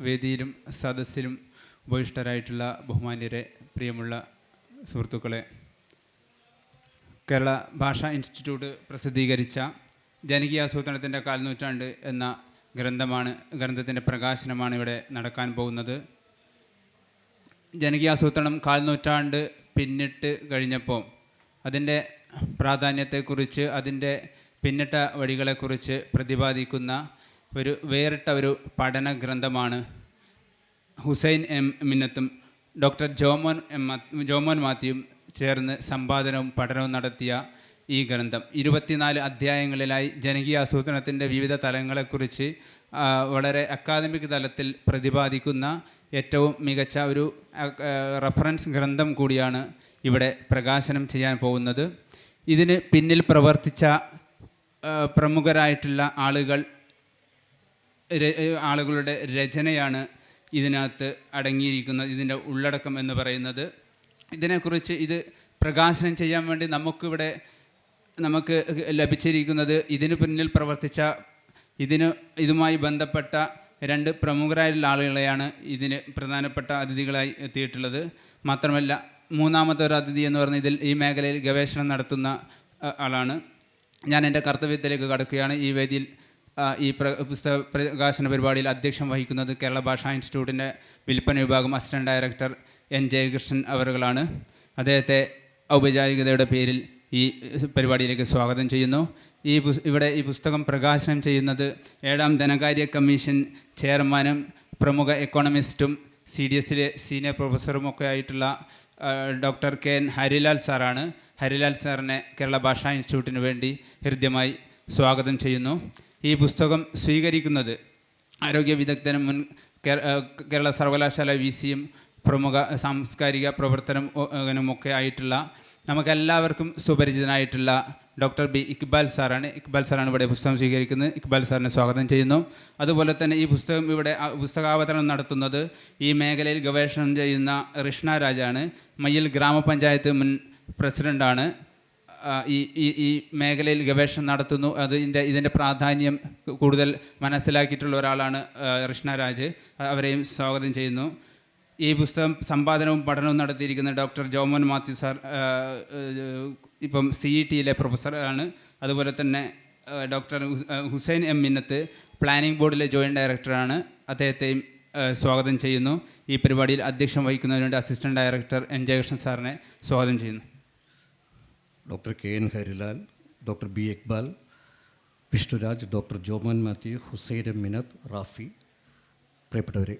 വേദിയിലും സദസ്സിലും ഉപവിഷ്ടരായിട്ടുള്ള ബഹുമാന്യരെ പ്രിയമുള്ള സുഹൃത്തുക്കളെ കേരള ഭാഷാ ഇൻസ്റ്റിറ്റ്യൂട്ട് പ്രസിദ്ധീകരിച്ച ജനകീയാസൂത്രണത്തിന്റെ കാൽനൂറ്റാണ്ട് എന്ന ഗ്രന്ഥമാണ് ഗ്രന്ഥത്തിന്റെ പ്രകാശനമാണ് ഇവിടെ നടക്കാൻ പോകുന്നത്. ജനകീയാസൂത്രണം കാൽനൂറ്റാണ്ട് പിന്നിട്ട് കഴിഞ്ഞപ്പോൾ അതിന്റെ പ്രാധാന്യത്തെക്കുറിച്ച് അതിന്റെ പിന്നിട്ട വഴികളെക്കുറിച്ച് പ്രതിപാദിക്കുന്ന ഒരു വേറിട്ട ഒരു പഠന ഗ്രന്ഥമാണ് ഹുസൈൻ എം മിന്നത്തും ഡോക്ടർ ജോമോൻ എം ജോമോൻ മാത്യുവും ചേർന്ന് സമ്പാദനവും പഠനവും നടത്തിയ ഈ ഗ്രന്ഥം. ഇരുപത്തിനാല് അധ്യായങ്ങളിലായി ജനകീയ ആസൂത്രണത്തിന്റെ വിവിധ തലങ്ങളെക്കുറിച്ച് വളരെ അക്കാദമിക് തലത്തിൽ പ്രതിപാദിക്കുന്ന ഏറ്റവും മികച്ച ഒരു റഫറൻസ് ഗ്രന്ഥം കൂടിയാണ് ഇവിടെ പ്രകാശനം ചെയ്യാൻ പോകുന്നത്. ഇതിന് പിന്നിൽ പ്രവർത്തിച്ച പ്രമുഖരായിട്ടുള്ള ആളുകൾ ആളുകളുടെ രചനയാണ് ഇതിനകത്ത് അടങ്ങിയിരിക്കുന്നത് ഇതിന്റെ ഉള്ളടക്കം എന്ന് പറയുന്നത്. ഇതിനെക്കുറിച്ച് ഇത് പ്രകാശനം ചെയ്യാൻ വേണ്ടി നമുക്കിവിടെ നമുക്ക് ലഭിച്ചിരിക്കുന്നത് ഇതിനു പിന്നിൽ പ്രവർത്തിച്ച ഇതിന് ഇതുമായി ബന്ധപ്പെട്ട രണ്ട് പ്രമുഖരായിട്ടുള്ള ആളുകളെയാണ് ഇതിന് പ്രധാനപ്പെട്ട അതിഥികളായി എത്തിയിട്ടുള്ളത്. മാത്രമല്ല മൂന്നാമത്തെ ഒരു അതിഥി എന്ന് പറഞ്ഞ ഇതിൽ ഈ മേഖലയിൽ ഗവേഷണം നടത്തുന്ന ആളാണ്. ഞാൻ എന്റെ കർത്തവ്യത്തിലേക്ക് കടക്കുകയാണ്. ഈ വേദിയിൽ ഈ പുസ്തക പ്രകാശന പരിപാടിയിൽ അധ്യക്ഷം വഹിക്കുന്നത് കേരള ഭാഷാ ഇൻസ്റ്റിറ്റ്യൂട്ടിന്റെ വിൽപ്പന വിഭാഗം അസിസ്റ്റന്റ് ഡയറക്ടർ എൻ ജയകൃഷ്ണൻ അവറുകളാണ്. അദ്ദേഹത്തെ ഔപചാരികതയുടെ പേരിൽ ഈ പരിപാടിയിലേക്ക് സ്വാഗതം ചെയ്യുന്നു. ഈ ഇവിടെ ഈ പുസ്തകം പ്രകാശനം ചെയ്യുന്നത് ഏഴാം ധനകാര്യ കമ്മീഷൻ ചെയർമാനും പ്രമുഖ എക്കോണമിസ്റ്റും സി ഡി എസിലെ സീനിയർ പ്രൊഫസറും ഒക്കെ ആയിട്ടുള്ള ഡോക്ടർ കെ എൻ ഹരിലാൽ സാറാണ്. ഹരിലാൽ സാറിനെ കേരള ഭാഷാ ഇൻസ്റ്റിറ്റ്യൂട്ടിന് വേണ്ടി ഹൃദ്യമായി സ്വാഗതം ചെയ്യുന്നു. ഈ പുസ്തകം സ്വീകരിക്കുന്നത്. ആരോഗ്യ വിദഗ്ധനും മുൻ കേരള സർവകലാശാല വി സിയും പ്രമുഖ സാംസ്കാരിക പ്രവർത്തനമൊക്കെ ആയിട്ടുള്ള നമുക്കെല്ലാവർക്കും സുപരിചിതനായിട്ടുള്ള ഡോക്ടർ ബി ഇക്ബാൽ സാറാണ്. ഇക്ബാൽ സാറാണ് ഇവിടെ പുസ്തകം സ്വീകരിക്കുന്നത്. ഇക്ബാൽ സാറിനെ സ്വാഗതം ചെയ്യുന്നു. അതുപോലെ തന്നെ ഈ പുസ്തകം ഇവിടെ പുസ്തകാവതരണം നടത്തുന്നത് ഈ മേഖലയിൽ ഗവേഷണം ചെയ്യുന്ന റിഷ്ണ രാജാണ്. മയ്യിൽ ഗ്രാമപഞ്ചായത്ത് മുൻ പ്രസിഡന്റാണ് ഈ ഈ ഈ മേഖലയിൽ ഗവേഷണം നടത്തുന്നു. അതിന്റെ ഇതിന്റെ പ്രാധാന്യം കൂടുതൽ മനസ്സിലാക്കിയിട്ടുള്ള ഒരാളാണ് കൃഷ്ണരാജ് രാജ്. അവരെയും സ്വാഗതം ചെയ്യുന്നു. ഈ പുസ്തകം സമ്പാദനവും പഠനവും നടത്തിയിരിക്കുന്ന ഡോക്ടർ ജോമോൻ മാത്യു സാർ ഇപ്പം സി ഇ ടിയിലെ പ്രൊഫസറാണ് അതുപോലെ തന്നെ doctor Hussain M Minnath planning ബോർഡിലെ ജോയിന്റ് ഡയറക്ടറാണ് അദ്ദേഹത്തെയും സ്വാഗതം ചെയ്യുന്നു. ഈ പരിപാടിയിൽ അധ്യക്ഷം വഹിക്കുന്നതിനുവേണ്ടി അസിസ്റ്റന്റ് ഡയറക്ടർ എൻ ജയകൃഷ്ണൻ സാറിനെ സ്വാഗതം ചെയ്യുന്നു. Doctor K N Harilal doctor B Iqbal Vishnuraj doctor Jomon Mathew Hussain M Minnath Rafi. പ്രിയപ്പെട്ടവരെ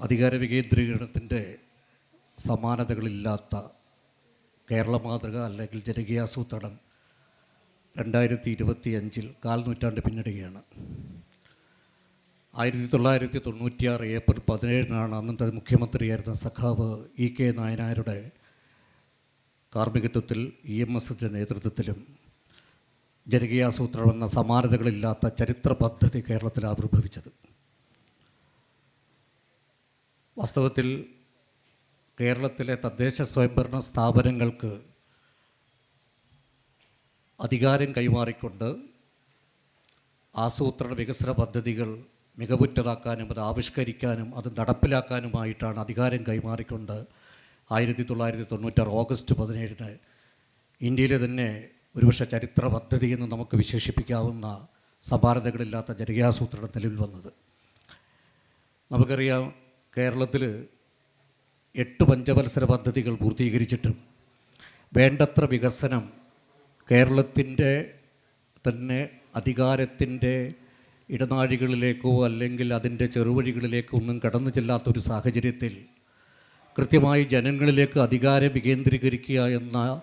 അധികാര വികേന്ദ്രീകരണത്തിന്റെ സമാനതകളില്ലാത്ത കേരള മാതൃക അല്ലെങ്കിൽ ജനകീയാസൂത്രണം രണ്ടായിരത്തി ഇരുപത്തി അഞ്ചിൽ കാൽനൂറ്റാണ്ട് പിന്നിടുകയാണ്. ആയിരത്തി തൊള്ളായിരത്തി തൊണ്ണൂറ്റിയാറ് ഏപ്രിൽ പതിനേഴിനാണ് അന്നത്തെ മുഖ്യമന്ത്രിയായിരുന്ന സഖാവ് ഇ കെ നായനാരുടെ കാർമ്മികത്വത്തിൽ ഇ എം എസിന്റെ നേതൃത്വത്തിലും ജനകീയാസൂത്രണം എന്ന സമാനതകളില്ലാത്ത ചരിത്ര പദ്ധതി കേരളത്തിൽ ആവിർഭവിച്ചത്. വാസ്തവത്തിൽ കേരളത്തിലെ തദ്ദേശ സ്വയംഭരണ സ്ഥാപനങ്ങൾക്ക് അധികാരം കൈമാറിക്കൊണ്ട് ആസൂത്രണ വികസന പദ്ധതികൾ മികവുറ്റതാക്കാനും അത് ആവിഷ്കരിക്കാനും അത് നടപ്പിലാക്കാനുമായിട്ടാണ് അധികാരം കൈമാറിക്കൊണ്ട് ആയിരത്തി തൊള്ളായിരത്തി തൊണ്ണൂറ്റാറ് ഓഗസ്റ്റ് പതിനേഴിന് ഇന്ത്യയിലെ തന്നെ ഒരുപക്ഷെ ചരിത്ര പദ്ധതി എന്ന് നമുക്ക് വിശേഷിപ്പിക്കാവുന്ന സമാനതകളില്ലാത്ത ജനകീയാസൂത്രണ നിലവിൽ വന്നത്. നമുക്കറിയാം കേരളത്തിൽ എട്ട് പഞ്ചവത്സര പദ്ധതികൾ പൂർത്തീകരിച്ചിട്ടും വേണ്ടത്ര വികസനം കേരളത്തിന്റെ തന്നെ അധികാരത്തിന്റെ ഇടനാഴികളിലേക്കോ അല്ലെങ്കിൽ അതിന്റെ ചെറുവഴികളിലേക്കോ ഒന്നും കടന്നു ചെല്ലാത്തൊരു സാഹചര്യത്തിൽ കൃത്യമായി ജനങ്ങളിലേക്ക് അധികാരം വികേന്ദ്രീകരിക്കുക എന്ന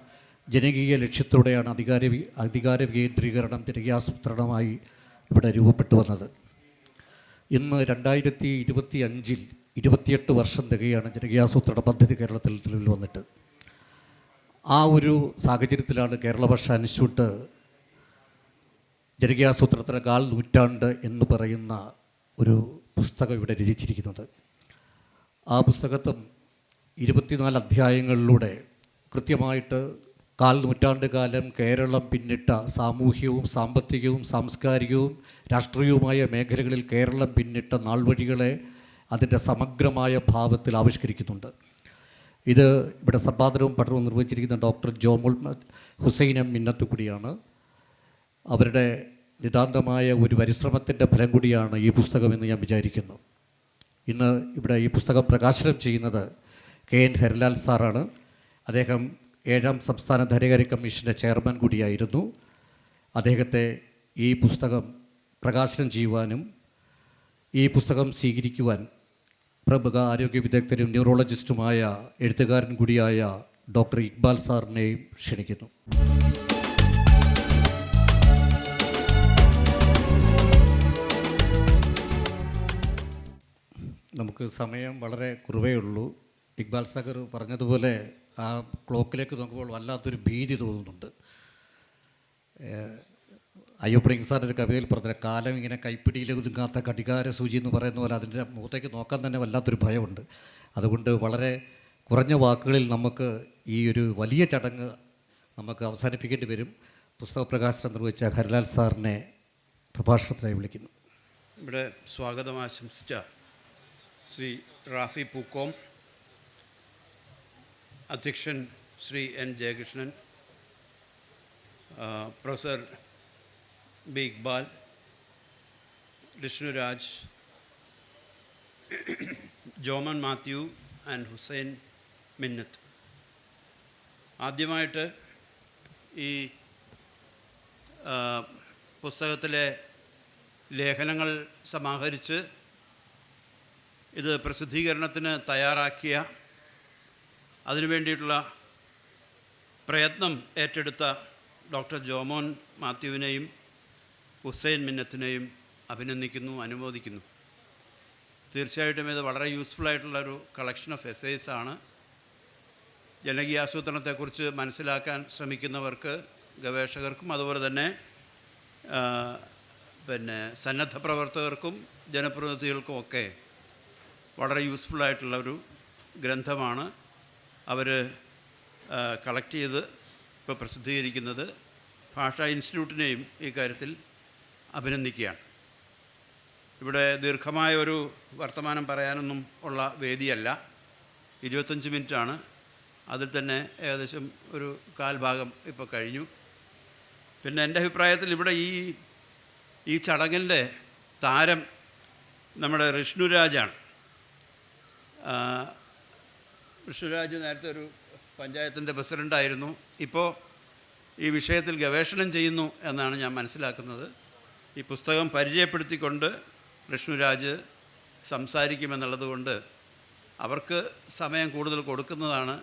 ജനകീയ ലക്ഷ്യത്തോടെയാണ് അധികാര അധികാര വികേന്ദ്രീകരണം ജനകീയാസൂത്രണമായി ഇവിടെ രൂപപ്പെട്ടു വന്നത്. ഇന്ന് രണ്ടായിരത്തി ഇരുപത്തി അഞ്ചിൽ ഇരുപത്തിയെട്ട് വർഷം തികയാണ് ജനകീയാസൂത്രണ പദ്ധതി കേരളത്തിൽ നിലവിൽ വന്നിട്ട്. ആ ഒരു സാഹചര്യത്തിലാണ് കേരള ഭാഷ ഇൻസ്റ്റിറ്റ്യൂട്ട് ജനകീയാസൂത്രത്തിന് കാൽ നൂറ്റാണ്ട് എന്ന് പറയുന്ന ഒരു പുസ്തകം ഇവിടെ രചിച്ചിരിക്കുന്നത്. ആ പുസ്തകത്തും ഇരുപത്തിനാല് അധ്യായങ്ങളിലൂടെ കൃത്യമായിട്ട് കാൽ നൂറ്റാണ്ട് കാലം കേരളം പിന്നിട്ട സാമൂഹ്യവും സാമ്പത്തികവും സാംസ്കാരികവും രാഷ്ട്രീയവുമായ മേഖലകളിൽ കേരളം പിന്നിട്ട നാൾവഴികളെ അതിന്റെ സമഗ്രമായ ഭാവത്തിൽ ആവിഷ്കരിക്കുന്നുണ്ട്. ഇത് ഇവിടെ സമ്പാദനവും പഠനവും നിർവഹിച്ചിരിക്കുന്ന ഡോക്ടർ ജോമുൾ ഹുസൈൻ എം മിന്നത്തുകൂടിയാണ് അവരുടെ നിതാന്തമായ ഒരു പരിശ്രമത്തിന്റെ ഫലം കൂടിയാണ് ഈ പുസ്തകമെന്ന് ഞാൻ വിചാരിക്കുന്നു. ഇന്ന് ഇവിടെ ഈ പുസ്തകം പ്രകാശനം ചെയ്യുന്നത് കെ എൻ ഹരിലാൽ സാറാണ്. അദ്ദേഹം ഏഴാം സംസ്ഥാന ധനകാര്യ കമ്മീഷന്റെ ചെയർമാൻ കൂടിയായിരുന്നു. അദ്ദേഹത്തെ ഈ പുസ്തകം പ്രകാശനം ചെയ്യുവാനും ഈ പുസ്തകം സ്വീകരിക്കുവാൻ പ്രമുഖ ആരോഗ്യ വിദഗ്ധരും ന്യൂറോളജിസ്റ്റുമായ എഴുത്തുകാരൻ കൂടിയായ ഡോക്ടർ ഇക്ബാൽ സാറിനെയും ക്ഷണിക്കുന്നു. നമുക്ക് സമയം വളരെ കുറവേ ഉള്ളൂ. ഇക്ബാൽ സാഗർ പറഞ്ഞതുപോലെ ആ ക്ലോക്കിലേക്ക് നോക്കുമ്പോൾ വല്ലാത്തൊരു ഭീതി തോന്നുന്നുണ്ട്. അയ്യപ്പണിക്ക് സാറിന്റെ കവിതയിൽ പറഞ്ഞ കാലം ഇങ്ങനെ കൈപ്പിടിയിൽ ഒതുങ്ങാത്ത കടികാര സൂചി എന്ന് പറയുന്ന പോലെ അതിന്റെ മുഖത്തേക്ക് നോക്കാൻ തന്നെ വല്ലാത്തൊരു ഭയമുണ്ട്. അതുകൊണ്ട് വളരെ കുറഞ്ഞ വാക്കുകളിൽ നമുക്ക് ഈ ഒരു വലിയ ചടങ്ങ് നമുക്ക് അവസാനിപ്പിക്കേണ്ടി വരും. പുസ്തക പ്രകാശനം നിർവഹിച്ച ഹരിലാൽ സാറിനെ പ്രഭാഷണത്തിനായി വിളിക്കുന്നു. ഇവിടെ സ്വാഗതം ആശംസിച്ച ശ്രീ റാഫി പൂക്കോം അധ്യക്ഷൻ Shri N Jayakrishnan professor B Iqbal Vishnuraj Jomon Mathew and Hussain Minnath. ആദ്യമായിട്ട് ഈ പുസ്തകത്തിലെ ലേഖനങ്ങൾ സമാഹരിച്ച് ഇത് പ്രസിദ്ധീകരണത്തിന് തയ്യാറാക്കിയ അതിനു വേണ്ടിയിട്ടുള്ള പ്രയത്നം ഏറ്റെടുത്ത ഡോക്ടർ ജോമോൻ മാത്യുവിനെയും ഹുസൈൻ മിന്നത്തിനെയും അഭിനന്ദിക്കുന്നു അനുമോദിക്കുന്നു. തീർച്ചയായിട്ടും ഇത് വളരെ യൂസ്ഫുൾ ആയിട്ടുള്ള ഒരു കളക്ഷൻ ഓഫ് എസ്സേസ് ആണ്. ജനകീയാസൂത്രണത്തെക്കുറിച്ച് മനസ്സിലാക്കാൻ ശ്രമിക്കുന്നവർക്ക് ഗവേഷകർക്കും അതുപോലെ തന്നെ പിന്നെ സന്നദ്ധ പ്രവർത്തകർക്കും ജനപ്രതിനിധികൾക്കും ഒക്കെ വളരെ യൂസ്ഫുൾ ആയിട്ടുള്ള ഒരു ഗ്രന്ഥമാണ്. അവർ കളക്ട് ചെയ്ത് ഇപ്പോൾ പ്രസിദ്ധീകരിക്കുന്നത് ഭാഷാ ഇൻസ്റ്റിറ്റ്യൂട്ടിനെയും ഈ കാര്യത്തിൽ അഭിനന്ദിക്കുകയാണ്. ഇവിടെ ദീർഘമായ ഒരു വർത്തമാനം പറയാനൊന്നും ഉള്ള വേദിയല്ല. ഇരുപത്തഞ്ച് മിനിറ്റാണ്. അതിൽ തന്നെ ഏകദേശം ഒരു കാൽഭാഗം ഇപ്പോൾ കഴിഞ്ഞു. പിന്നെ എന്റെ അഭിപ്രായത്തിൽ ഇവിടെ ഈ ഈ ചടങ്ങിന്റെ താരം നമ്മുടെ വിഷ്ണുരാജാണ് ആ, വിഷ്ണുരാജ് നേരത്തെ ഒരു പഞ്ചായത്തിന്റെ പ്രസിഡന്റായിരുന്നു. ഇപ്പോൾ ഈ വിഷയത്തിൽ ഗവേഷണം ചെയ്യുന്നു എന്നാണ് ഞാൻ മനസ്സിലാക്കുന്നത്. ഈ പുസ്തകം പരിചയപ്പെടുത്തിക്കൊണ്ട് കൃഷ്ണരാജ് സംസാരിക്കുമെന്നുള്ളത് കൊണ്ട് അവർക്ക് സമയം കൂടുതൽ കൊടുക്കുന്നതാണ്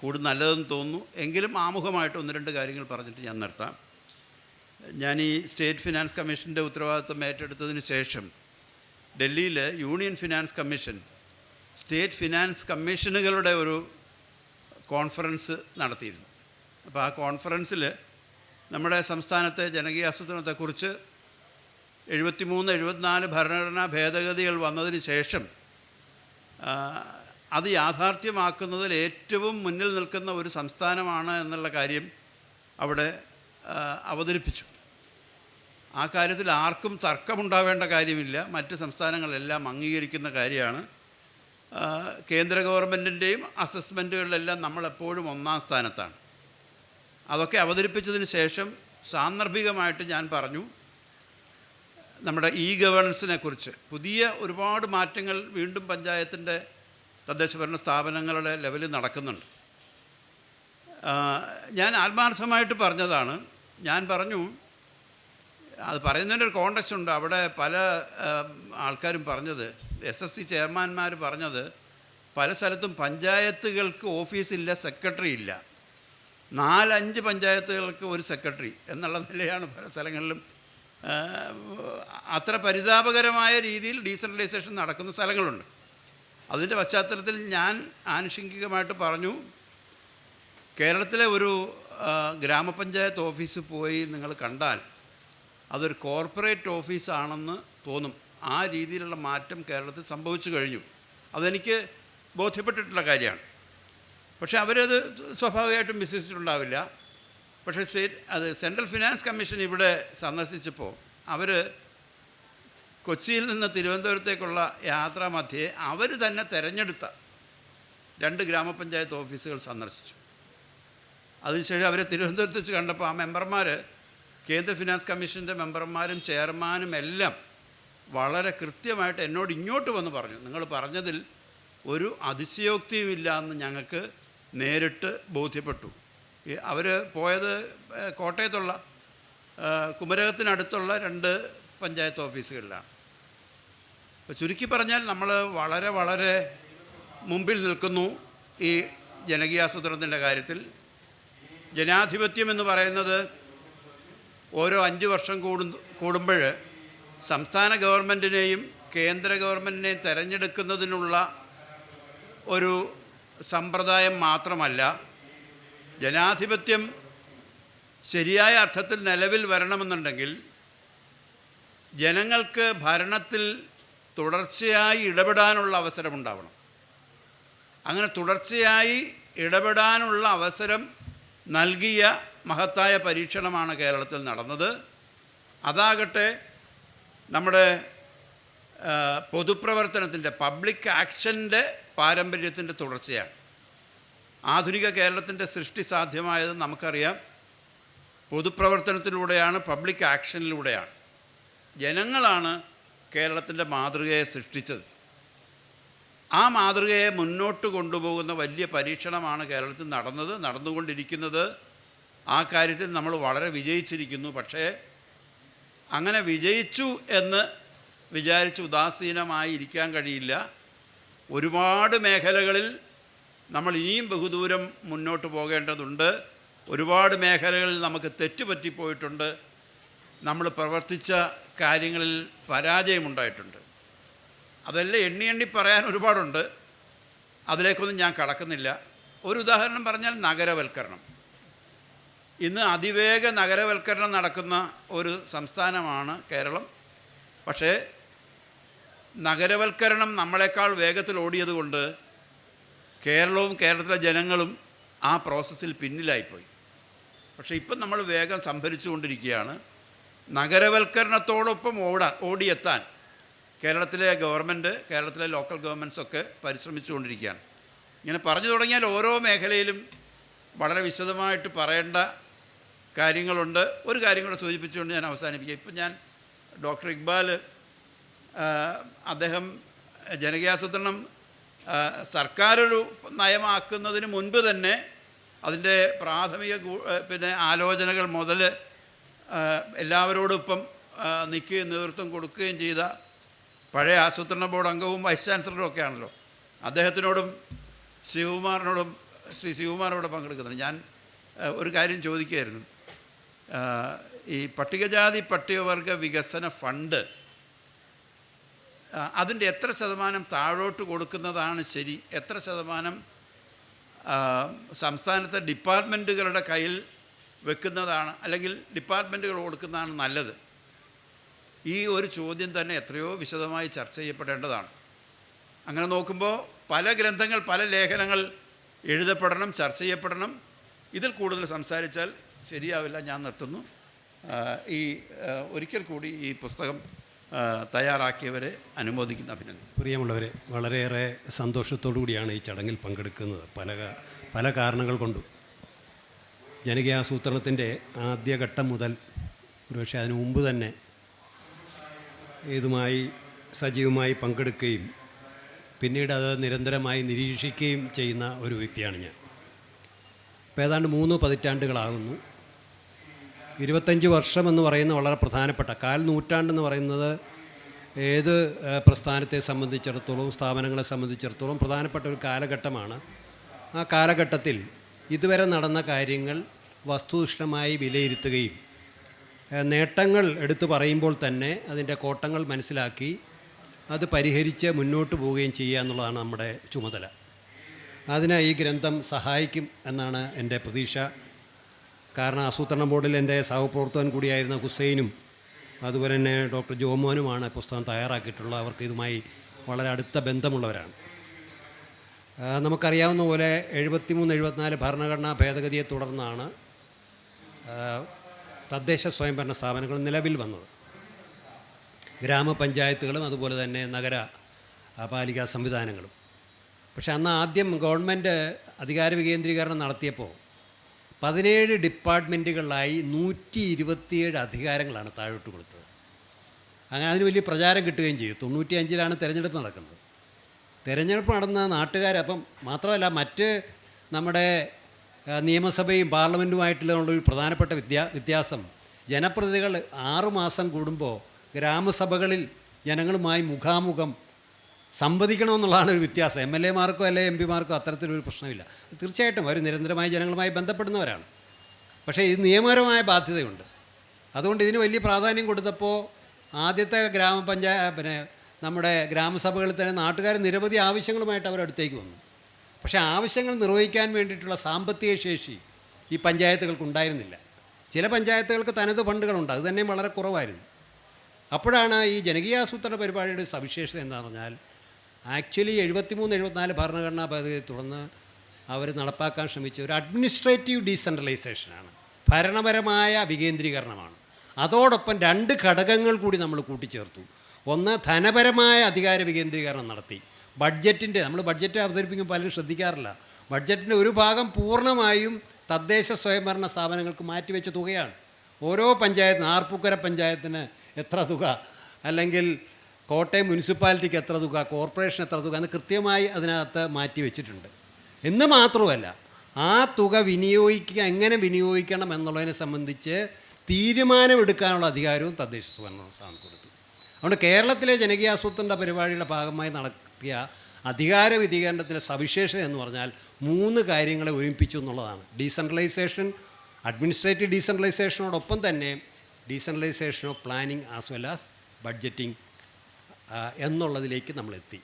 കൂടുതൽ നല്ലതെന്ന് തോന്നുന്നു. എങ്കിലും ആമുഖമായിട്ട് ഒന്ന് രണ്ട് കാര്യങ്ങൾ പറഞ്ഞിട്ട് ഞാൻ നിർത്താം. ഞാൻ ഈ സ്റ്റേറ്റ് ഫിനാൻസ് കമ്മീഷന്റെ ഉത്തരവാദിത്വം ഏറ്റെടുത്തതിന് ശേഷം ഡൽഹിയിൽ union finance commission state finance കമ്മീഷനുകളുടെ ഒരു കോൺഫറൻസ് നടത്തിയിരുന്നു. അപ്പോൾ ആ കോൺഫറൻസിൽ നമ്മുടെ സംസ്ഥാനത്തെ ജനകീയ ആസൂത്രണത്തെക്കുറിച്ച് എഴുപത്തിമൂന്ന് എഴുപത്തിനാല് ഭരണഘടനാ ഭേദഗതികൾ വന്നതിന് ശേഷം അത് യാഥാർത്ഥ്യമാക്കുന്നതിൽ ഏറ്റവും മുന്നിൽ നിൽക്കുന്ന ഒരു സംസ്ഥാനമാണ് എന്നുള്ള കാര്യം അവിടെ അവതരിപ്പിച്ചു. ആ കാര്യത്തിൽ ആർക്കും തർക്കമുണ്ടാവേണ്ട കാര്യമില്ല. മറ്റ് സംസ്ഥാനങ്ങളെല്ലാം അംഗീകരിക്കുന്ന കാര്യമാണ്. കേന്ദ്ര ഗവൺമെന്റിന്റെയും അസസ്മെന്റുകളിലെല്ലാം നമ്മളെപ്പോഴും ഒന്നാം സ്ഥാനത്താണ്. അതൊക്കെ അവതരിപ്പിച്ചതിന് ശേഷം സാന്ദർഭികമായിട്ട് ഞാൻ പറഞ്ഞു നമ്മുടെ ഇ ഗവേണൻസിനെ കുറിച്ച്. പുതിയ ഒരുപാട് മാറ്റങ്ങൾ വീണ്ടും പഞ്ചായത്തിന്റെ തദ്ദേശഭരണ സ്ഥാപനങ്ങളുടെ ലെവലിൽ നടക്കുന്നുണ്ട്. ഞാൻ ആത്മാർത്ഥമായിട്ട് പറഞ്ഞതാണ്. ഞാൻ പറഞ്ഞു അത് പറയുന്നതിന്റെ ഒരു കോണ്ടക്സ്റ്റ് ഉണ്ട്. അവിടെ പല ആൾക്കാരും പറഞ്ഞത് എസ് എഫ് സി ചെയർമാൻമാർ പറഞ്ഞത് പല സ്ഥലത്തും പഞ്ചായത്തുകൾക്ക് ഓഫീസില്ല സെക്രട്ടറി ഇല്ല. നാലഞ്ച് പഞ്ചായത്തുകൾക്ക് ഒരു സെക്രട്ടറി എന്നുള്ള നിലയാണ് പല സ്ഥലങ്ങളിലും അത്ര പരിതാപകരമായ രീതിയിൽ ഡീസെൻട്രലൈസേഷൻ നടക്കുന്ന സ്ഥലങ്ങളുണ്ട്. അതിന്റെ പശ്ചാത്തലത്തിൽ ഞാൻ ആനുഷംഗികമായിട്ട് പറഞ്ഞു കേരളത്തിലെ ഒരു ഗ്രാമപഞ്ചായത്ത് ഓഫീസ് പോയി നിങ്ങൾ കണ്ടാൽ അതൊരു കോർപ്പറേറ്റ് ഓഫീസാണെന്ന് തോന്നും. ആ രീതിയിലുള്ള മാറ്റം കേരളത്തിൽ സംഭവിച്ചു കഴിഞ്ഞു. അതെനിക്ക് ബോധ്യപ്പെട്ടിട്ടുള്ള കാര്യമാണ്. പക്ഷേ അവരത് സ്വാഭാവികമായിട്ടും വിശ്വസിച്ചിട്ടുണ്ടാവില്ല. പക്ഷേ സ്റ്റേറ്റ് അത് സെൻട്രൽ ഫിനാൻസ് കമ്മീഷൻ ഇവിടെ സന്ദർശിച്ചപ്പോൾ അവർ കൊച്ചിയിൽ നിന്ന് തിരുവനന്തപുരത്തേക്കുള്ള യാത്രാ മധ്യേ അവർ തന്നെ തിരഞ്ഞെടുത്ത രണ്ട് ഗ്രാമപഞ്ചായത്ത് ഓഫീസുകൾ സന്ദർശിച്ചു. അതിനുശേഷം അവരെ തിരുവനന്തപുരത്ത് വെച്ച് കണ്ടപ്പോൾ ആ മെമ്പർമാർ കേന്ദ്ര ഫിനാൻസ് കമ്മീഷന്റെ മെമ്പർമാരും ചെയർമാനും എല്ലാം വളരെ കൃത്യമായിട്ട് എന്നോട് ഇങ്ങോട്ട് വന്ന് പറഞ്ഞു. നിങ്ങൾ പറഞ്ഞതിൽ ഒരു അതിശയോക്തിയുമില്ല എന്ന് ഞങ്ങൾക്ക് നേരിട്ട് ബോധ്യപ്പെട്ടു. അവർ പോയത് കോട്ടയത്തുള്ള കുമരകത്തിനടുത്തുള്ള രണ്ട് പഞ്ചായത്ത് ഓഫീസുകളിലാണ്. അപ്പോൾ ചുരുക്കി പറഞ്ഞാൽ നമ്മൾ വളരെ വളരെ മുമ്പിൽ നിൽക്കുന്നു ഈ ജനകീയാസൂത്രണത്തിന്റെ കാര്യത്തിൽ. ജനാധിപത്യം എന്ന് പറയുന്നത് ഓരോ അഞ്ച് വർഷം കൂടു കൂടുമ്പോൾ സംസ്ഥാന ഗവൺമെന്റിനെയും കേന്ദ്ര ഗവൺമെന്റിനെയും തിരഞ്ഞെടുക്കുന്നതിനുള്ള ഒരു സമ്പ്രദായം മാത്രമല്ല ജനാധിപത്യം ശരിയായ അർത്ഥത്തിൽ നിലവിൽ വരണമെന്നുണ്ടെങ്കിൽ ജനങ്ങൾക്ക് ഭരണത്തിൽ തുടർച്ചയായി ഇടപെടാനുള്ള അവസരമുണ്ടാവണം അങ്ങനെ തുടർച്ചയായി ഇടപെടാനുള്ള അവസരം നൽകിയ മഹത്തായ പരീക്ഷണമാണ് കേരളത്തിൽ നടന്നത്. അതാകട്ടെ നമ്മുടെ പൊതുപ്രവർത്തനത്തിന്റെ പബ്ലിക് ആക്ഷന്റെ പാരമ്പര്യത്തിന്റെ തുടർച്ചയാണ്. ആധുനിക കേരളത്തിന്റെ സൃഷ്ടി സാധ്യമായത് നമുക്കറിയാം. പൊതുപ്രവർത്തനത്തിലൂടെയാണ് പബ്ലിക് ആക്ഷനിലൂടെയാണ്. ജനങ്ങളാണ് കേരളത്തിന്റെ മാതൃകയെ സൃഷ്ടിച്ചത്. ആ മാതൃകയെ മുന്നോട്ട് കൊണ്ടുപോകുന്ന വലിയ പരീക്ഷണമാണ് കേരളത്തിൽ നടന്നത് നടന്നുകൊണ്ടിരിക്കുന്നത്. ആ കാര്യത്തിൽ നമ്മൾ വളരെ വിജയിച്ചിരിക്കുന്നു. പക്ഷേ അങ്ങനെ വിജയിച്ചു എന്ന് വിചാരിച്ച് ഉദാസീനമായി ഇരിക്കാൻ കഴിയില്ല. ഒരുപാട് മേഖലകളിൽ നമ്മൾ ഇനിയും ബഹുദൂരം മുന്നോട്ട് പോകേണ്ടതുണ്ട്. ഒരുപാട് മേഖലകളിൽ നമുക്ക് തെറ്റുപറ്റിപ്പോയിട്ടുണ്ട്. നമ്മൾ പ്രവർത്തിച്ച കാര്യങ്ങളിൽ പരാജയമുണ്ടായിട്ടുണ്ട്. അതെല്ലാം എണ്ണി എണ്ണി പറയാൻ ഒരുപാടുണ്ട്. അതിലേക്കൊന്നും ഞാൻ കടക്കുന്നില്ല. ഒരു ഉദാഹരണം പറഞ്ഞാൽ നഗരവൽക്കരണം. ഇന്ന് അതിവേഗ നഗരവൽക്കരണം നടക്കുന്ന ഒരു സംസ്ഥാനമാണ് കേരളം. പക്ഷേ നഗരവൽക്കരണം നമ്മളെക്കാൾ വേഗത്തിൽ ഓടിയതുകൊണ്ട് കേരളവും കേരളത്തിലെ ജനങ്ങളും ആ പ്രോസസ്സിൽ പിന്നിലായിപ്പോയി. പക്ഷേ ഇപ്പം നമ്മൾ വേഗം സംഭരിച്ചുകൊണ്ടിരിക്കുകയാണ്. നഗരവൽക്കരണത്തോടൊപ്പം ഓടാൻ ഓടിയെത്താൻ കേരളത്തിലെ ഗവൺമെന്റ് കേരളത്തിലെ ലോക്കൽ ഗവൺമെൻസൊക്കെ ഒക്കെ പരിശ്രമിച്ചുകൊണ്ടിരിക്കുകയാണ്. ഇങ്ങനെ പറഞ്ഞു തുടങ്ങിയാൽ ഓരോ മേഖലയിലും വളരെ വിശദമായിട്ട് പറയേണ്ട കാര്യങ്ങളുണ്ട്. ഒരു കാര്യം കൂടെ സൂചിപ്പിച്ചുകൊണ്ട് ഞാൻ അവസാനിപ്പിക്കാം. ഇപ്പം ഞാൻ ഡോക്ടർ ഇക്ബാൽ അദ്ദേഹം ജനകീയാസൂത്രണം സർക്കാരൊരു നയമാക്കുന്നതിന് മുൻപ് തന്നെ അതിന്റെ പ്രാഥമിക പിന്നെ ആലോചനകൾ മുതൽ എല്ലാവരോടും ഇപ്പം നിൽക്കുകയും നേതൃത്വം കൊടുക്കുകയും ചെയ്ത പഴയ ആസൂത്രണ ബോർഡ് അംഗവും വൈസ് ചാൻസലറും ഒക്കെ ആണല്ലോ. അദ്ദേഹത്തിനോടും ശിവകുമാറിനോടും ശ്രീ ശിവകുമാറിനോട് പങ്കെടുക്കുന്നുണ്ട്. ഞാൻ ഒരു കാര്യം ചോദിക്കുകയായിരുന്നു. ഈ പട്ടികജാതി പട്ടികവർഗ വികസന ഫണ്ട് അതിന്റെ എത്ര ശതമാനം താഴോട്ട് കൊടുക്കുന്നതാണ് ശരി എത്ര ശതമാനം സംസ്ഥാനത്തെ ഡിപ്പാർട്ട്മെന്റുകളുടെ കയ്യിൽ വെക്കുന്നതാണ് അല്ലെങ്കിൽ ഡിപ്പാർട്ട്മെന്റുകൾ കൊടുക്കുന്നതാണ് നല്ലത്? ഈ ഒരു ചോദ്യം തന്നെ എത്രയോ വിശദമായി ചർച്ച ചെയ്യപ്പെടേണ്ടതാണ്. അങ്ങനെ നോക്കുമ്പോൾ പല ഗ്രന്ഥങ്ങൾ പല ലേഖനങ്ങൾ എഴുതപ്പെടണം ചർച്ച ചെയ്യപ്പെടണം. ഇതിൽ കൂടുതൽ സംസാരിച്ചാൽ ശരിയാവില്ല ഞാൻ നിർത്തുന്നു. ഈ ഒരിക്കൽ കൂടി ഈ പുസ്തകം തയ്യാറാക്കിയവരെ അനുമോദിക്കുന്ന അഭിനന്ദനം. പ്രിയമുള്ളവരെ വളരെയേറെ സന്തോഷത്തോടു കൂടിയാണ് ഈ ചടങ്ങിൽ പങ്കെടുക്കുന്നത് പല പല കാരണങ്ങൾ കൊണ്ടും. ജനകീയാസൂത്രണത്തിന്റെ ആദ്യഘട്ടം മുതൽ ഒരുപക്ഷെ അതിനു മുമ്പ് തന്നെ ഇതുമായി സജീവമായി പങ്കെടുക്കുകയും പിന്നീട് അത് നിരന്തരമായി നിരീക്ഷിക്കുകയും ചെയ്യുന്ന ഒരു വ്യക്തിയാണ് ഞാൻ. ഇപ്പോൾ ഏതാണ്ട് മൂന്ന് പതിറ്റാണ്ടുകളാകുന്നു ഇരുപത്തഞ്ച് വർഷം എന്ന് പറയുന്ന വളരെ പ്രധാനപ്പെട്ട കാൽ നൂറ്റാണ്ടെന്ന് പറയുന്നത് ഏത് പ്രസ്ഥാനത്തെ സംബന്ധിച്ചിടത്തോളം സ്ഥാപനങ്ങളെ സംബന്ധിച്ചിടത്തോളം പ്രധാനപ്പെട്ട ഒരു കാലഘട്ടമാണ്. ആ കാലഘട്ടത്തിൽ ഇതുവരെ നടന്ന കാര്യങ്ങൾ വസ്തുനിഷ്ഠമായി വിലയിരുത്തുകയും നേട്ടങ്ങൾ എടുത്തു പറയുമ്പോൾ തന്നെ അതിന്റെ കോട്ടങ്ങൾ മനസ്സിലാക്കി അത് പരിഹരിച്ച് മുന്നോട്ട് പോവുകയും ചെയ്യുക എന്നുള്ളതാണ് നമ്മുടെ ചുമതല. അതിന് ഈ ഗ്രന്ഥം സഹായിക്കും എന്നാണ് എന്റെ പ്രതീക്ഷ. കാരണം ആസൂത്രണ ബോർഡിൽ എന്റെ സഹപ്രവർത്തകൻ കൂടിയായിരുന്ന ഹുസൈനും അതുപോലെ തന്നെ ഡോക്ടർ ജോമോനുമാണ് പുസ്തകം തയ്യാറാക്കിയിട്ടുള്ളത് അവർക്ക് ഇതുമായി വളരെ അടുത്ത ബന്ധമുള്ളവരാണ്. നമുക്കറിയാവുന്ന പോലെ എഴുപത്തിമൂന്ന് എഴുപത്തിനാല് ഭരണഘടനാ ഭേദഗതിയെ തുടർന്നാണ് തദ്ദേശ സ്വയംഭരണ സ്ഥാപനങ്ങൾ നിലവിൽ വന്നത്. ഗ്രാമപഞ്ചായത്തുകളും അതുപോലെ തന്നെ നഗര പാലിക സംവിധാനങ്ങളും. പക്ഷെ അന്ന് ആദ്യം ഗവൺമെന്റ് അധികാര വികേന്ദ്രീകരണം നടത്തിയപ്പോൾ പതിനേഴ് ഡിപ്പാർട്ട്മെന്റുകളിലായി നൂറ്റി ഇരുപത്തിയേഴ് അധികാരങ്ങളാണ് താഴോട്ട് കൊടുത്തത്. അങ്ങനെ അതിന് വലിയ പ്രചാരം കിട്ടുകയും ചെയ്തു. തൊണ്ണൂറ്റി അഞ്ചിലാണ് തിരഞ്ഞെടുപ്പ് നടക്കുന്നത്. തിരഞ്ഞെടുപ്പ് നടന്ന നാട്ടുകാർ അപ്പം മാത്രമല്ല മറ്റ് നമ്മുടെ നിയമസഭയും പാർലമെന്റുമായിട്ടുള്ള ഒരു പ്രധാനപ്പെട്ട വ്യത്യാ വ്യത്യാസം. ജനപ്രതിനിധികൾ ആറുമാസം കൂടുമ്പോൾ ഗ്രാമസഭകളിൽ ജനങ്ങളുമായി മുഖാമുഖം സംവദിക്കണമെന്നുള്ളതാണ് ഒരു വ്യത്യാസം. എം എൽ എമാർക്കോ അല്ലെ എം പിമാർക്കോ അത്തരത്തിലൊരു പ്രശ്നമില്ല. തീർച്ചയായിട്ടും അവർ നിരന്തരമായി ജനങ്ങളുമായി ബന്ധപ്പെടുന്നവരാണ്. പക്ഷേ ഇത് നിയമപരമായ ബാധ്യതയുണ്ട്. അതുകൊണ്ട് ഇതിന് വലിയ പ്രാധാന്യം കൊടുത്തപ്പോൾ ആദ്യത്തെ ഗ്രാമപഞ്ചായ പിന്നെ നമ്മുടെ ഗ്രാമസഭകളിൽ തന്നെ നാട്ടുകാർ നിരവധി ആവശ്യങ്ങളുമായിട്ട് അവരടുത്തേക്ക് വന്നു. പക്ഷേ ആവശ്യങ്ങൾ നിർവഹിക്കാൻ വേണ്ടിയിട്ടുള്ള സാമ്പത്തിക ശേഷി ഈ പഞ്ചായത്തുകൾക്ക് ഉണ്ടായിരുന്നില്ല. ചില പഞ്ചായത്തുകൾക്ക് തനത് ഫണ്ടുകളുണ്ട്. അത് തന്നെ വളരെ കുറവായിരുന്നു. അപ്പോഴാണ് ഈ ജനകീയാസൂത്രണ പരിപാടിയുടെ സവിശേഷത എന്താണെന്ന് പറഞ്ഞാൽ ആക്ച്വലി എഴുപത്തിമൂന്ന് എഴുപത്തിനാല് ഭരണഘടനാ പദ്ധതിയെ തുടർന്ന് അവർ നടപ്പാക്കാൻ ശ്രമിച്ച ഒരു അഡ്മിനിസ്ട്രേറ്റീവ് ഡീസെൻട്രലൈസേഷനാണ്. ഭരണപരമായ വികേന്ദ്രീകരണമാണ്. അതോടൊപ്പം രണ്ട് ഘടകങ്ങൾ കൂടി നമ്മൾ കൂട്ടിച്ചേർത്തു. ഒന്ന് ധനപരമായ അധികാര വികേന്ദ്രീകരണം നടത്തി. ബഡ്ജറ്റിന്റെ നമ്മൾ ബഡ്ജറ്റ് അവതരിപ്പിക്കുമ്പോൾ പലരും ശ്രദ്ധിക്കാറില്ല. ബഡ്ജറ്റിന്റെ ഒരു ഭാഗം പൂർണമായും തദ്ദേശ സ്വയംഭരണ സ്ഥാപനങ്ങൾക്ക് മാറ്റിവെച്ച തുകയാണ്. ഓരോ പഞ്ചായത്തിന് ആർപ്പുക്കര പഞ്ചായത്തിന് എത്ര തുക? അല്ലെങ്കിൽ കോട്ടയം മുനിസിപ്പാലിറ്റിക്ക് എത്ര തുക കോർപ്പറേഷൻ എത്ര തുക എന്ന് കൃത്യമായി അതിനകത്ത് മാറ്റി വെച്ചിട്ടുണ്ട്. എന്ന് മാത്രമല്ല ആ തുക വിനിയോഗിക്കുക എങ്ങനെ വിനിയോഗിക്കണം എന്നുള്ളതിനെ സംബന്ധിച്ച് തീരുമാനമെടുക്കാനുള്ള അധികാരവും തദ്ദേശ സ്വയംഭരണ സ്ഥാപനം കൊടുത്തു. അതുകൊണ്ട് കേരളത്തിലെ ജനകീയാസൂത്രണ പരിപാടിയുടെ ഭാഗമായി നടത്തിയ അധികാര വിധീകരണത്തിന്റെ സവിശേഷത എന്ന് പറഞ്ഞാൽ മൂന്ന് കാര്യങ്ങളെ ഒരുമിപ്പിച്ചു എന്നുള്ളതാണ്. ഡീസെൻട്രലൈസേഷൻ അഡ്മിനിസ്ട്രേറ്റീവ് ഡീസെൻട്രലൈസേഷനോടൊപ്പം തന്നെ decentralisation of planning as well as budgeting എന്നുള്ളതിലേക്ക് നമ്മളെത്തി.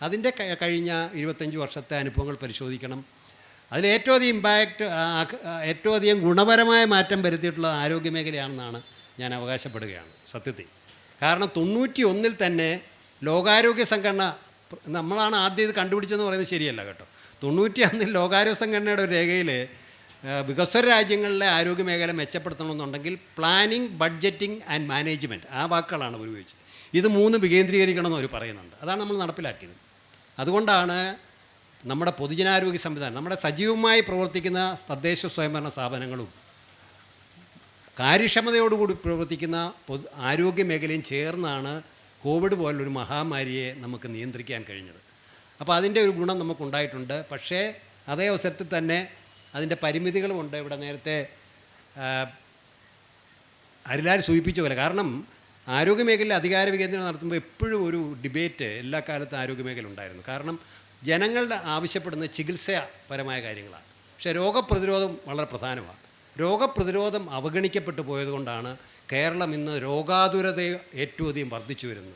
അതിന്റെ കഴിഞ്ഞ ഇരുപത്തഞ്ച് വർഷത്തെ അനുഭവങ്ങൾ പരിശോധിക്കണം. അതിൽ ഏറ്റവും അധികം ഇമ്പാക്റ്റ് ഏറ്റവും അധികം ഗുണപരമായ മാറ്റം വരുത്തിയിട്ടുള്ള ആരോഗ്യ മേഖലയാണെന്നാണ് ഞാൻ അവകാശപ്പെടുകയാണ്. സത്യത്തിൽ. കാരണം തൊണ്ണൂറ്റി ഒന്നിൽ തന്നെ ലോകാരോഗ്യ സംഘടന നമ്മളാണ് ആദ്യം ഇത് കണ്ടുപിടിച്ചതെന്ന് പറയുന്നത് ശരിയല്ല കേട്ടോ. തൊണ്ണൂറ്റി ഒന്നിൽ ലോകാരോഗ്യ സംഘടനയുടെ ഒരു രേഖയിൽ വികസ്വര രാജ്യങ്ങളിലെ ആരോഗ്യ മേഖല മെച്ചപ്പെടുത്തണമെന്നുണ്ടെങ്കിൽ പ്ലാനിങ് ബഡ്ജറ്റിംഗ് ആൻഡ് മാനേജ്മെന്റ് ആ വാക്കുകളാണ് ഉപയോഗിച്ചത്. ഇത് മൂന്ന് വികേന്ദ്രീകരിക്കണമെന്ന് അവർ പറയുന്നുണ്ട്. അതാണ് നമ്മൾ നടപ്പിലാക്കിയത്. അതുകൊണ്ടാണ് നമ്മുടെ പൊതുജനാരോഗ്യ സംവിധാനം നമ്മുടെ സജീവമായി പ്രവർത്തിക്കുന്ന തദ്ദേശ സ്വയംഭരണ സ്ഥാപനങ്ങളും കാര്യക്ഷമതയോടുകൂടി പ്രവർത്തിക്കുന്ന പൊതു ആരോഗ്യ മേഖലയും ചേർന്നാണ് കോവിഡ് പോലുള്ളൊരു മഹാമാരിയെ നമുക്ക് നിയന്ത്രിക്കാൻ കഴിഞ്ഞത്. അപ്പോൾ അതിന്റെ ഒരു ഗുണം നമുക്കുണ്ടായിട്ടുണ്ട്. പക്ഷേ അതേ അവസരത്തിൽ തന്നെ അതിന്റെ പരിമിതികളുമുണ്ട് ഇവിടെ നേരത്തെ അരിലാൽ സൂചിപ്പിച്ച പോലെ. കാരണം ആരോഗ്യമേഖലയിൽ അധികാര വികേന്ദ്രീകരണം നടത്തുമ്പോൾ എപ്പോഴും ഒരു ഡിബേറ്റ് എല്ലാ കാലത്തും ആരോഗ്യമേഖല ഉണ്ടായിരുന്നു. കാരണം ജനങ്ങളുടെ ആവശ്യപ്പെടുന്ന ചികിത്സാപരമായ കാര്യങ്ങളാണ്. പക്ഷേ രോഗപ്രതിരോധം വളരെ പ്രധാനമാണ്. രോഗപ്രതിരോധം അവഗണിക്കപ്പെട്ടു പോയതുകൊണ്ടാണ് കേരളം ഇന്ന് രോഗാതുരത ഏറ്റവും അധികം വർദ്ധിച്ചു വരുന്നത്.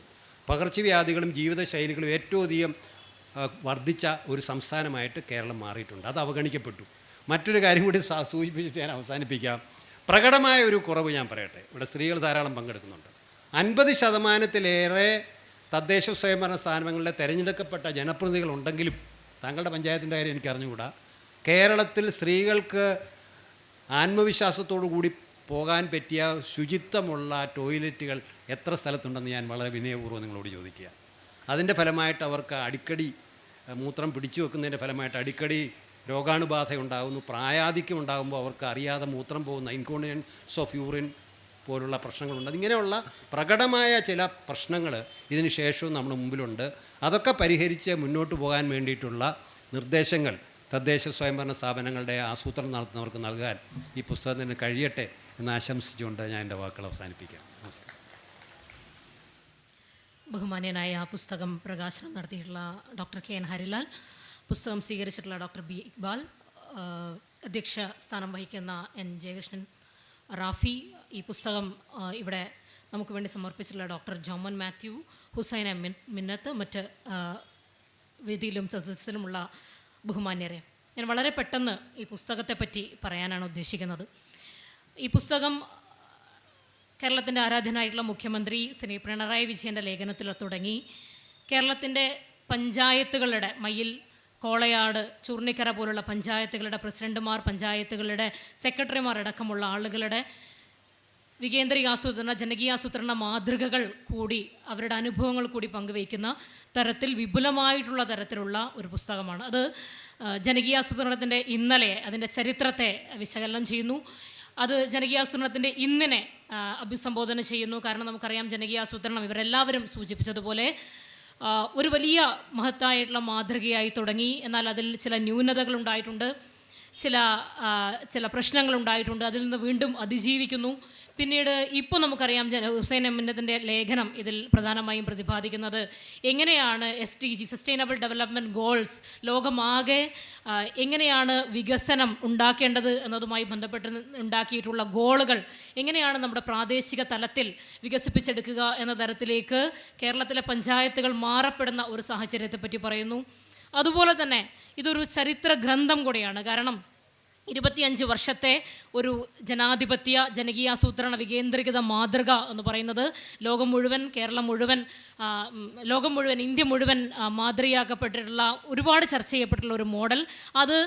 പകർച്ചവ്യാധികളും ജീവിതശൈലികളും ഏറ്റവും അധികം വർദ്ധിച്ച ഒരു സംസ്ഥാനമായിട്ട് കേരളം മാറിയിട്ടുണ്ട്. അത് അവഗണിക്കപ്പെട്ടു. മറ്റൊരു കാര്യം കൂടി സൂചിപ്പിച്ചിട്ട് ഞാൻ അവസാനിപ്പിക്കാം. പ്രകടമായ ഒരു കുറവ് ഞാൻ പറയട്ടെ. ഇവിടെ സ്ത്രീകൾ ധാരാളം പങ്കെടുക്കുന്നുണ്ട്. അൻപത് ശതമാനത്തിലേറെ തദ്ദേശ സ്വയംഭരണ സ്ഥാപനങ്ങളിലെ തിരഞ്ഞെടുക്കപ്പെട്ട ജനപ്രതിനിധികളുണ്ടെങ്കിലും താങ്കളുടെ പഞ്ചായത്തിന്റെ കാര്യം എനിക്ക് അറിഞ്ഞുകൂടാ കേരളത്തിൽ സ്ത്രീകൾക്ക് ആത്മവിശ്വാസത്തോടു കൂടി പോകാൻ പറ്റിയ ശുചിത്വമുള്ള ടോയ്ലറ്റുകൾ എത്ര സ്ഥലത്തുണ്ടെന്ന് ഞാൻ വളരെ വിനയപൂർവം നിങ്ങളോട് ചോദിക്കുക. അതിന്റെ ഫലമായിട്ട് അവർക്ക് അടിക്കടി മൂത്രം പിടിച്ചു വെക്കുന്നതിന്റെ ഫലമായിട്ട് അടിക്കടി രോഗാണുബാധ ഉണ്ടാകുന്നു പ്രായാധിക്യം ഉണ്ടാകുമ്പോൾ അവർക്ക് അറിയാതെ മൂത്രം പോകുന്ന ഇൻകോണ്ടിനൻസ് ഓഫ് യൂറിൻ പോലുള്ള പ്രശ്നങ്ങളുണ്ട്. അതിങ്ങനെയുള്ള പ്രകടമായ ചില പ്രശ്നങ്ങൾ ഇതിന് ശേഷവും നമ്മുടെ മുമ്പിലുണ്ട്. അതൊക്കെ പരിഹരിച്ച് മുന്നോട്ട് പോകാൻ വേണ്ടിയിട്ടുള്ള നിർദ്ദേശങ്ങൾ തദ്ദേശ സ്വയംഭരണ സ്ഥാപനങ്ങളുടെ ആസൂത്രണം നടത്തുന്നവർക്ക് നൽകാൻ ഈ പുസ്തകത്തിന് കഴിയട്ടെ എന്ന് ആശംസിച്ചുകൊണ്ട് ഞാൻ എന്റെ വാക്കുകൾ അവസാനിപ്പിക്കാം. നമസ്കാരം. ബഹുമാന്യനായ ആ പുസ്തകം പ്രകാശനം നടത്തിയിട്ടുള്ള ഡോക്ടർ കെ എൻ ഹരിലാൽ പുസ്തകം സ്വീകരിച്ചിട്ടുള്ള ഡോക്ടർ ബി ഇക്ബാൽ അധ്യക്ഷ സ്ഥാനം വഹിക്കുന്ന എൻ ജയകൃഷ്ണൻ റാഫി ഈ പുസ്തകം ഇവിടെ നമുക്ക് വേണ്ടി സമർപ്പിച്ചിട്ടുള്ള ഡോക്ടർ ജോമൻ മാത്യു ഹുസൈൻ എം മിന്നത്ത് മറ്റ് വേദിയിലും സദസ്സിലുമുള്ള ബഹുമാന്യരെ. ഞാൻ വളരെ പെട്ടെന്ന് ഈ പുസ്തകത്തെ പറ്റി പറയാനാണ് ഉദ്ദേശിക്കുന്നത്. ഈ പുസ്തകം കേരളത്തിന്റെ ആരാധനായിട്ടുള്ള മുഖ്യമന്ത്രി ശ്രീ പിണറായി വിജയന്റെ ലേഖനത്തിൽ തുടങ്ങി. കേരളത്തിന്റെ പഞ്ചായത്തുകളുടെ മയിൽ കോളയാട് ചൂർണിക്കര പോലുള്ള പഞ്ചായത്തുകളുടെ പ്രസിഡന്റുമാർ പഞ്ചായത്തുകളുടെ സെക്രട്ടറിമാർ അടക്കമുള്ള ആളുകളുടെ വികേന്ദ്രീയാസൂത്രണ ജനകീയാസൂത്രണ മാതൃകകൾ കൂടി അവരുടെ അനുഭവങ്ങൾ കൂടി പങ്കുവയ്ക്കുന്ന തരത്തിൽ വിപുലമായിട്ടുള്ള തരത്തിലുള്ള ഒരു പുസ്തകമാണ്. അത് ജനകീയാസൂത്രണത്തിന്റെ ഇന്നലെ അതിന്റെ ചരിത്രത്തെ വിശകലനം ചെയ്യുന്നു. അത് ജനകീയാസൂത്രണത്തിന്റെ ഇന്നിനെ അഭിസംബോധന ചെയ്യുന്നു. കാരണം നമുക്കറിയാം ജനകീയാസൂത്രണം ഇവരെല്ലാവരും സൂചിപ്പിച്ചതുപോലെ ഒരു വലിയ മഹത്തായിട്ടുള്ള മാതൃകയായി തുടങ്ങി. എന്നാൽ അതിൽ ചില ന്യൂനതകൾ ഉണ്ടായിട്ടുണ്ട്. ചില ചില പ്രശ്നങ്ങളുണ്ടായിട്ടുണ്ട് അതിൽ നിന്ന് വീണ്ടും അതിജീവിക്കുന്നു. പിന്നീട് ഇപ്പോൾ നമുക്കറിയാം ജന ഹുസൈൻ എമ്മിനത്തിന്റെ ലേഖനം ഇതിൽ പ്രധാനമായും പ്രതിപാദിക്കുന്നത്. എങ്ങനെയാണ് S T G sustainable development goals ലോകമാകെ എങ്ങനെയാണ് വികസനം ഉണ്ടാക്കേണ്ടത് എന്നതുമായി ബന്ധപ്പെട്ട് ഉണ്ടാക്കിയിട്ടുള്ള ഗോളുകൾ എങ്ങനെയാണ് നമ്മുടെ പ്രാദേശിക തലത്തിൽ വികസിപ്പിച്ചെടുക്കുക എന്ന തരത്തിലേക്ക് കേരളത്തിലെ പഞ്ചായത്തുകൾ മാറപ്പെടുന്ന ഒരു സാഹചര്യത്തെപ്പറ്റി പറയുന്നു. അതുപോലെ തന്നെ ഇതൊരു ചരിത്ര ഗ്രന്ഥം കൂടിയാണ്. കാരണം ഇരുപത്തിയഞ്ച് വർഷത്തെ ഒരു ജനാധിപത്യ ജനകീയാസൂത്രണ വികേന്ദ്രീകൃത മാതൃക എന്ന് പറയുന്നത് ലോകം മുഴുവൻ കേരളം മുഴുവൻ ലോകം മുഴുവൻ ഇന്ത്യ മുഴുവൻ മാതൃകയാക്കപ്പെട്ടിട്ടുള്ള ഒരുപാട് ചർച്ച ചെയ്യപ്പെട്ടിട്ടുള്ള ഒരു മോഡൽ. അത്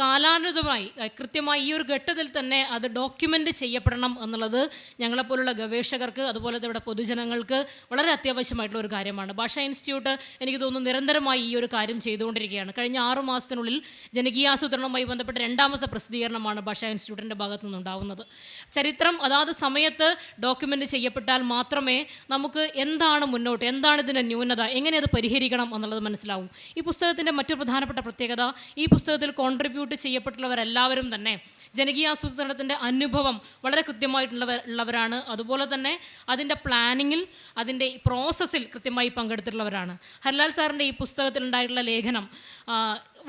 കാലാനുതമായി കൃത്യമായി ഈ ഒരു ഘട്ടത്തിൽ തന്നെ അത് ഡോക്യുമെന്റ് ചെയ്യപ്പെടണം എന്നുള്ളത് ഞങ്ങളെപ്പോലുള്ള ഗവേഷകർക്ക് അതുപോലെ ഇവിടെ പൊതുജനങ്ങൾക്ക് വളരെ അത്യാവശ്യമായിട്ടുള്ള ഒരു കാര്യമാണ്. ഭാഷാ ഇൻസ്റ്റിറ്റ്യൂട്ട് എനിക്ക് തോന്നുന്നു നിരന്തരമായി ഈ ഒരു കാര്യം ചെയ്തുകൊണ്ടിരിക്കുകയാണ്. കഴിഞ്ഞ ആറു മാസത്തിനുള്ളിൽ ജനകീയാസൂത്രണവുമായി ബന്ധപ്പെട്ട രണ്ടാമത്തെ പ്രസിദ്ധീകരണമാണ് ഭാഷാ ഇൻസ്റ്റിറ്റ്യൂട്ടിന്റെ ഭാഗത്തു നിന്നുണ്ടാവുന്നത്. ചരിത്രം അതാത് സമയത്ത് ഡോക്യുമെന്റ് ചെയ്യപ്പെട്ടാൽ മാത്രമേ നമുക്ക് എന്താണ് മുന്നോട്ട് എന്താണ് ഇതിന്റെ ന്യൂനത എങ്ങനെ അത് പരിഹരിക്കണം എന്നുള്ളത് മനസ്സിലാവും. ഈ പുസ്തകത്തിന്റെ മറ്റൊരു പ്രധാനപ്പെട്ട പ്രത്യേകത ഈ പുസ്തകത്തിൽ കോൺട്രിബ്യൂട്ട് ചെയ്യപ്പെട്ടുള്ളവരെല്ലാവരും തന്നെ. ജനകീയാസൂത്രണത്തിന്റെ അനുഭവം വളരെ കൃത്യമായിട്ടുള്ളവർ ഉള്ളവരാണ്. അതുപോലെ തന്നെ അതിന്റെ പ്ലാനിങ്ങിൽ അതിന്റെ പ്രോസസ്സിൽ കൃത്യമായി പങ്കെടുത്തിട്ടുള്ളവരാണ്. ഹർലാൽ സാറിന്റെ ഈ പുസ്തകത്തിൽ ഉണ്ടായിട്ടുള്ള ലേഖനം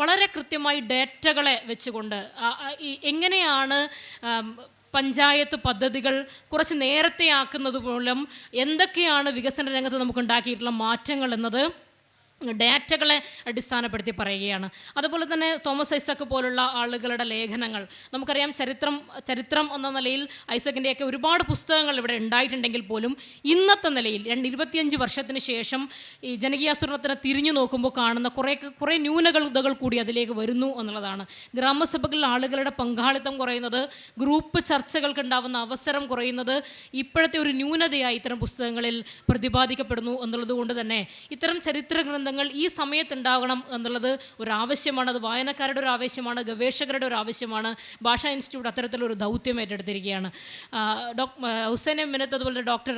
വളരെ കൃത്യമായി ഡേറ്റകളെ വെച്ചുകൊണ്ട് എങ്ങനെയാണ് പഞ്ചായത്ത് പദ്ധതികൾ കുറച്ച് നേരത്തെ ആക്കുന്നത് മൂലം എന്തൊക്കെയാണ് വികസന രംഗത്ത് നമുക്ക് ഉണ്ടാക്കിയിട്ടുള്ള മാറ്റങ്ങൾ എന്നത് ഡാറ്റകളെ അടിസ്ഥാനപ്പെടുത്തി പറയുകയാണ്. അതുപോലെ തന്നെ തോമസ് ഐസക്ക് പോലുള്ള ആളുകളുടെ ലേഖനങ്ങൾ. നമുക്കറിയാം ചരിത്രം ചരിത്രം എന്ന നിലയിൽ ഐസക്കിന്റെയൊക്കെ ഒരുപാട് പുസ്തകങ്ങൾ ഇവിടെ ഉണ്ടായിട്ടുണ്ടെങ്കിൽ പോലും ഇന്നത്തെ നിലയിൽ രണ്ട് ഇരുപത്തിയഞ്ച് വർഷത്തിന് ശേഷം ഈ ജനകീയാസൂരണത്തിനെ തിരിഞ്ഞു നോക്കുമ്പോൾ കാണുന്ന കുറേ കുറേ ന്യൂനതകൾ കൂടി അതിലേക്ക് വരുന്നു എന്നുള്ളതാണ്. ഗ്രാമസഭകളിൽ ആളുകളുടെ പങ്കാളിത്തം കുറയുന്നത് ഗ്രൂപ്പ് ചർച്ചകൾക്ക് ഉണ്ടാവുന്ന അവസരം കുറയുന്നത് ഇപ്പോഴത്തെ ഒരു ന്യൂനതയായി ഇത്തരം പുസ്തകങ്ങളിൽ പ്രതിപാദിക്കപ്പെടുന്നു എന്നുള്ളത് കൊണ്ട് തന്നെ ഇത്തരം ചരിത്ര ഗ്രന്ഥങ്ങൾ ഈ സമയത്തുണ്ടാകണം എന്നുള്ളത് ഒരു ആവശ്യമാണ് അത് വായനക്കാരുടെ ഒരു ആവശ്യമാണ് ഗവേഷകരുടെ ഒരു ആവശ്യമാണ് ഭാഷാ ഇൻസ്റ്റിറ്റ്യൂട്ട് അത്തരത്തിലൊരു ദൗത്യം ഏറ്റെടുത്തിരിക്കുകയാണ്. ഡോക് ഹുസൈൻ എം മിനത്ത് അതുപോലെ ഡോക്ടർ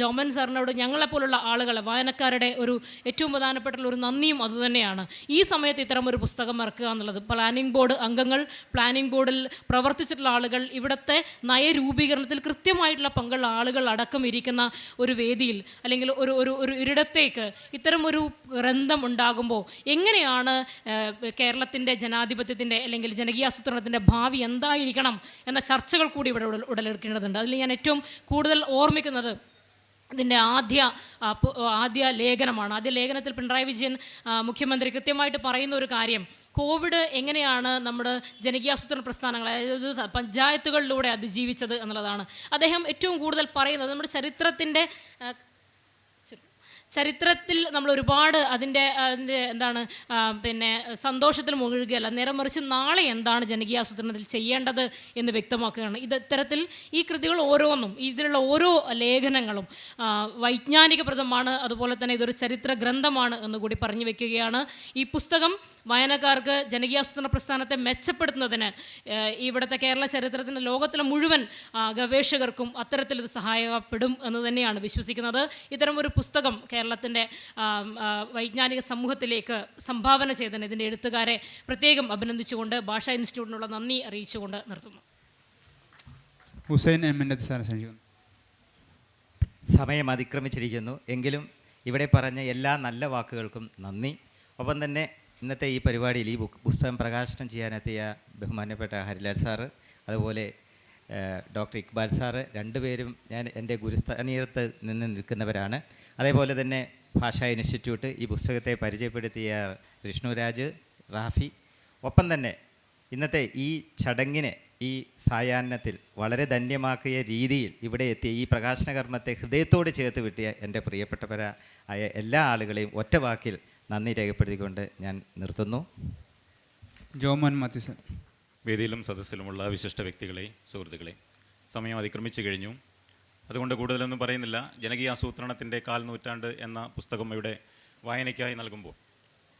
ജോമൻ സാറിനോട് ഞങ്ങളെപ്പോലുള്ള ആളുകളെ വായനക്കാരുടെ ഒരു ഏറ്റവും പ്രധാനപ്പെട്ടുള്ള ഒരു നന്ദിയും അതുതന്നെയാണ് ഈ സമയത്ത് ഇത്തരം ഒരു പുസ്തകം ഇറക്കുക എന്നുള്ളത് പ്ലാനിംഗ് ബോർഡ് അംഗങ്ങൾ പ്ലാനിംഗ് ബോർഡിൽ പ്രവർത്തിച്ചിട്ടുള്ള ആളുകൾ ഇവിടുത്തെ നയരൂപീകരണത്തിൽ കൃത്യമായിട്ടുള്ള പങ്കുള്ള ആളുകൾ അടക്കം ഇരിക്കുന്ന ഒരു വേദിയിൽ അല്ലെങ്കിൽ ഒരു ഒരു ഒരു ഇരിടത്തേക്ക് ഇത്തരം ഒരു ഗ്രന്ഥം ഉണ്ടാകുമ്പോൾ എങ്ങനെയാണ് കേരളത്തിന്റെ ജനാധിപത്യത്തിന്റെ അല്ലെങ്കിൽ ജനകീയാസൂത്രണത്തിന്റെ ഭാവി എന്തായിരിക്കണം എന്ന ചർച്ചകൾ കൂടി ഇവിടെ ഉടലെടുക്കേണ്ടതുണ്ട്. അതിൽ ഞാൻ ഏറ്റവും കൂടുതൽ ഓർമ്മിക്കുന്നത് ഇതിന്റെ ആദ്യ ആദ്യ ലേഖനമാണ്. ആദ്യ ലേഖനത്തിൽ പിണറായി വിജയൻ മുഖ്യമന്ത്രി കൃത്യമായിട്ട് പറയുന്ന ഒരു കാര്യം കോവിഡ് എങ്ങനെയാണ് നമ്മുടെ ജനകീയാസൂത്രണ പ്രസ്ഥാനങ്ങൾ അതായത് പഞ്ചായത്തുകളിലൂടെ അതിജീവിച്ചത് എന്നുള്ളതാണ്. അദ്ദേഹം ഏറ്റവും കൂടുതൽ പറയുന്നത് നമ്മുടെ ചരിത്രത്തിന്റെ ചരിത്രത്തിൽ നമ്മൾ ഒരുപാട് അതിന്റെ അതിന്റെ എന്താണ് പിന്നെ സന്തോഷത്തിൽ മുഴുകുകയല്ല നേരെ മറിച്ച് നാളെ എന്താണ് ജനകീയാസൂത്രണത്തിൽ ചെയ്യേണ്ടത് എന്ന് വ്യക്തമാക്കുകയാണ്. ഇത് ഇത്തരത്തിൽ ഈ കൃതികൾ ഓരോന്നും ഇതിലുള്ള ഓരോ ലേഖനങ്ങളും വൈജ്ഞാനികപ്രദമാണ് അതുപോലെ തന്നെ ഇതൊരു ചരിത്ര ഗ്രന്ഥമാണ് എന്ന് കൂടി പറഞ്ഞു വെക്കുകയാണ്. ഈ പുസ്തകം വായനക്കാർക്ക് ജനകീയാസൂത്രണ പ്രസ്ഥാനത്തെ മെച്ചപ്പെടുത്തുന്നതിന് ഇവിടുത്തെ കേരള ചരിത്രത്തിന്റെ ലോകത്തിലെ മുഴുവൻ ഗവേഷകർക്കും അത്തരത്തിൽ ഇത് സഹായപ്പെടും എന്ന് തന്നെയാണ് വിശ്വസിക്കുന്നത്. ഇത്തരം ഒരു പുസ്തകം കേരളത്തിന്റെ വൈജ്ഞാനിക സമൂഹത്തിലേക്ക് സംഭാവന ചെയ്തതിന് ഇതിന്റെ എഴുത്തുകാരെ പ്രത്യേകം അഭിനന്ദിച്ചുകൊണ്ട് ഭാഷാ ഇൻസ്റ്റിറ്റ്യൂട്ടിനുള്ള നന്ദി അറിയിച്ചുകൊണ്ട് നിർത്തുന്നു. ഹുസൈൻ സമയം അതിക്രമിച്ചിരിക്കുന്നു. എങ്കിലും ഇവിടെ പറഞ്ഞ എല്ലാ നല്ല വാക്കുകൾക്കും നന്ദി. ഒപ്പം തന്നെ ഇന്നത്തെ ഈ പരിപാടിയിൽ ഈ ബുക്ക് പുസ്തകം പ്രകാശനം ചെയ്യാനെത്തിയ ബഹുമാന്യപ്പെട്ട ഹരിലാൽ സാറ് അതുപോലെ ഡോക്ടർ ഇക്ബാൽ സാറ് രണ്ടുപേരും ഞാൻ എന്റെ ഗുരുസ്ഥാനീയത്ത് നിന്ന് നിൽക്കുന്നവരാണ്. അതേപോലെ തന്നെ ഭാഷാ ഇൻസ്റ്റിറ്റ്യൂട്ട് ഈ പുസ്തകത്തെ പരിചയപ്പെടുത്തിയ വിഷ്ണുരാജ് റാഫി. ഒപ്പം തന്നെ ഇന്നത്തെ ഈ ചടങ്ങിനെ ഈ സായാഹ്നത്തിൽ വളരെ ധന്യമാക്കിയ രീതിയിൽ ഇവിടെ എത്തിയ ഈ പ്രകാശന കർമ്മത്തെ ഹൃദയത്തോട് ചേർത്ത് വിട്ടിയ എന്റെ പ്രിയപ്പെട്ടവരായ എല്ലാ ആളുകളെയും ഒറ്റ വാക്കിൽ നന്ദി രേഖപ്പെടുത്തിക്കൊണ്ട് ഞാൻ നിർത്തുന്നു. ജോമോൻ മാത്യുസൻ വേദിയിലും സദസ്സിലുമുള്ള വിശിഷ്ട വ്യക്തികളെ സുഹൃത്തുക്കളെ സമയം അതിക്രമിച്ചു കഴിഞ്ഞു. അതുകൊണ്ട് കൂടുതലൊന്നും പറയുന്നില്ല. ജനകീയ ആസൂത്രണത്തിന്റെ കാൽ നൂറ്റാണ്ട് എന്ന പുസ്തകം ഇവിടെ വായനയ്ക്കായി നൽകുമ്പോൾ.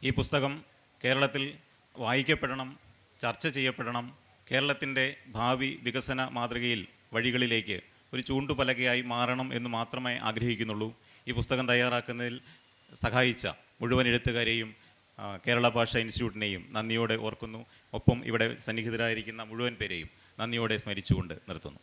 ഈ പുസ്തകം കേരളത്തിൽ വായിക്കപ്പെടണം ചർച്ച ചെയ്യപ്പെടണം കേരളത്തിന്റെ ഭാവി വികസന മാതൃകയിൽ വഴികളിലേക്ക് ഒരു ചൂണ്ടുപലകയായി മാറണം എന്ന് മാത്രമേ ആഗ്രഹിക്കുന്നുള്ളൂ. ഈ പുസ്തകം തയ്യാറാക്കുന്നതിൽ സഹായിച്ച മുഴുവൻ എഴുത്തുകാരെയും കേരള ഭാഷാ ഇൻസ്റ്റിറ്റ്യൂട്ടിനെയും നന്ദിയോടെ ഓർക്കുന്നു. ഒപ്പം ഇവിടെ സന്നിഹിതരായിരിക്കുന്ന മുഴുവൻ പേരെയും നന്ദിയോടെ സ്മരിച്ചുകൊണ്ട് നിർത്തുന്നു.